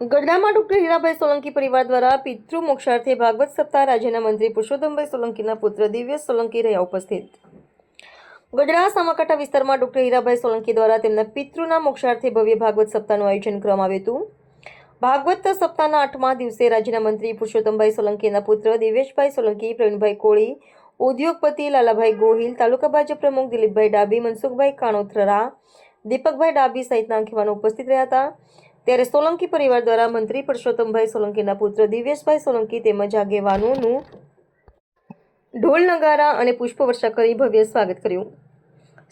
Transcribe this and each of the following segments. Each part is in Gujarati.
ગઢડામાં ડોક્ટર હીરાભાઈ સોલંકી પરિવાર દ્વારા પિતૃ મોક્ષાર્થે ભાગવત સપ્તાહ, રાજ્યના મંત્રી પુરુષોત્તમભાઈ સોલંકીના પુત્ર દિવ્ય સોલંકી રહ્યા ઉપસ્થિત. ગઢડા સામાકાંઠા વિસ્તારમાં ડોક્ટર હીરાભાઈ સોલંકી દ્વારા તેમના પિતૃના મોક્ષાર્થે ભવ્ય ભાગવત સપ્તાહનું આયોજન કરવામાં આવ્યું હતું. ભાગવત સપ્તાહના આઠમા દિવસે રાજ્યના મંત્રી પુરુષોત્તમભાઈ સોલંકીના પુત્ર દિવેશભાઈ સોલંકી, પ્રવીણભાઈ કોળી, ઉદ્યોગપતિ લાલાભાઈ ગોહિલ, તાલુકા ભાજપ પ્રમુખ દિલીપભાઈ ડાબી મનસુખભાઈ કાણોથરા, દીપકભાઈ ડાબી સહિતના આગેવાનો ઉપસ્થિત રહ્યા હતા. ત્યારે સોલંકી પરિવાર દ્વારા મંત્રી પરસોત્તમભાઈ સોલંકીના પુત્ર દિવ્યેશભાઈ સોલંકી તેમજ આગેવાનોનું ઢોલ નગારા અને પુષ્પવર્ષા કરી ભવ્ય સ્વાગત કર્યું.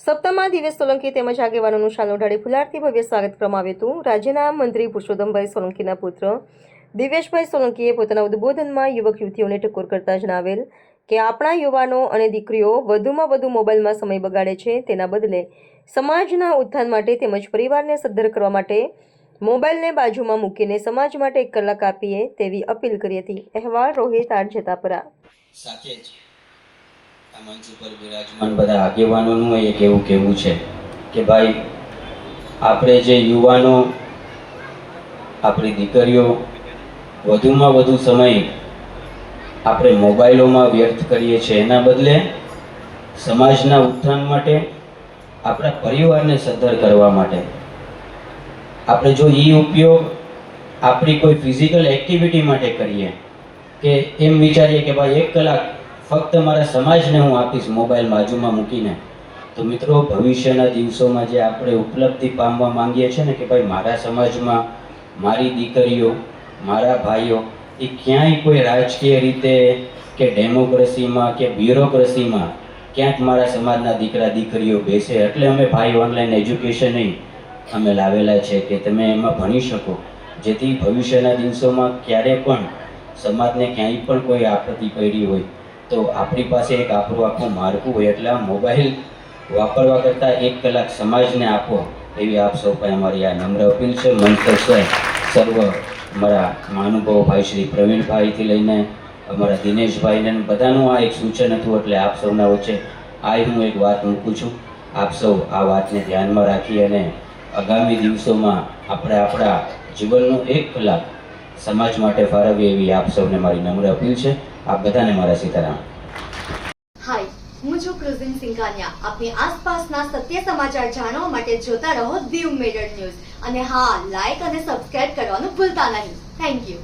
સપ્તાહમાં દિવ્યેશ સોલંકી તેમજ આગેવાનોનું શાલ ઓઢાડી ફુલારથી ભવ્ય સ્વાગત કરવામાં આવ્યું હતું. રાજ્યના મંત્રી પુરુષોત્તમભાઈ સોલંકીના પુત્ર દિવેશભાઈ સોલંકીએ પોતાના ઉદ્બોધનમાં યુવક યુવતીઓને ટકોર કરતા જણાવેલ કે, આપણા યુવાનો અને દીકરીઓ વધુમાં વધુ મોબાઈલમાં સમય બગાડે છે. તેના બદલે સમાજના ઉત્થાન માટે તેમજ પરિવારને સદ્ધર કરવા માટે મોબાઈલને બાજુમાં મૂકીને સમાજ માટે એક કલાક આપીએ તેવી અપીલ કરી હતી. અહેવાલ રોહિત આર જતાપરા. સાથે જ આ મંચ ઉપર બિરાજમાન બધા આગેવાનોનું એક એવું કહેવું છે કે ભાઈ આપણે જે યુવાનો આપણી દીકરીઓ વધુમાં વધુ સમય આપણે મોબાઈલોમાં વ્યર્થ કરીએ છીએ. એના બદલે સમાજના ઉત્થાન માટે આપણા પરિવારને સદ્ધર કરવા માટે આપણે જો એ ઉપયોગ આપણી કોઈ ફિઝિકલ એક્ટિવિટી માટે કરીએ, કે એમ વિચારીએ કે ભાઈ એક કલાક ફક્ત મારા સમાજને હું આપીશ મોબાઈલ બાજુમાં મૂકીને, તો મિત્રો ભવિષ્યના દિવસોમાં જે આપણે ઉપલબ્ધિ પામવા માંગીએ છીએ ને કે ભાઈ મારા સમાજમાં મારી દીકરીઓ, મારા ભાઈઓ, એ ક્યાંય કોઈ રાજકીય રીતે કે ડેમોક્રેસીમાં કે બ્યુરોક્રેસીમાં ક્યાંક મારા સમાજના દીકરા દીકરીઓ બેસે, એટલે અમે ભાઈ ઓનલાઈન એજ્યુકેશન અમે લાવેલા છે કે તમે એમાં ભણી શકો. જેથી ભવિષ્યના દિવસોમાં ક્યારે પણ સમાજને ક્યાંય પણ કોઈ આપત્તિ પડી હોય, તો આપણી પાસે એક આપણું આખું માળખું હોય એટલે આ મોબાઈલ વાપરવા કરતાં એક કલાક સમાજને આપો, એવી આપ સૌ પાસે અમારી આ નમ્ર અપીલ છે. મંચ સ્વય સર્વ અમારા મહાનુભાવ ભાઈ શ્રી પ્રવીણભાઈથી લઈને અમારા દિનેશભાઈને બધાનું આ એક સૂચન હતું, એટલે આપ સૌના વચ્ચે આ હું એક વાત મૂકું છું. આપ સૌ આ વાતને ધ્યાનમાં રાખી અને આગામી દિવસોમાં આપણે આપણા જીવનનો એક કલાક સમાજ માટે ફાળવીએ એવી આપ સૌને મારી નમ્ર અપીલ છે. આપ બધાને મારા સીતારામ. હાય, હું છું ક્રુઝિન સિંઘાનિયા. આપની આસપાસના સત્ય સમાચાર જાણવા માટે જોતા રહો દીવ મેડર ન્યૂઝ. અને હા લાઈક અને સબસ્ક્રાઇબ કરવાનું ભૂલતા નહીં. Thank you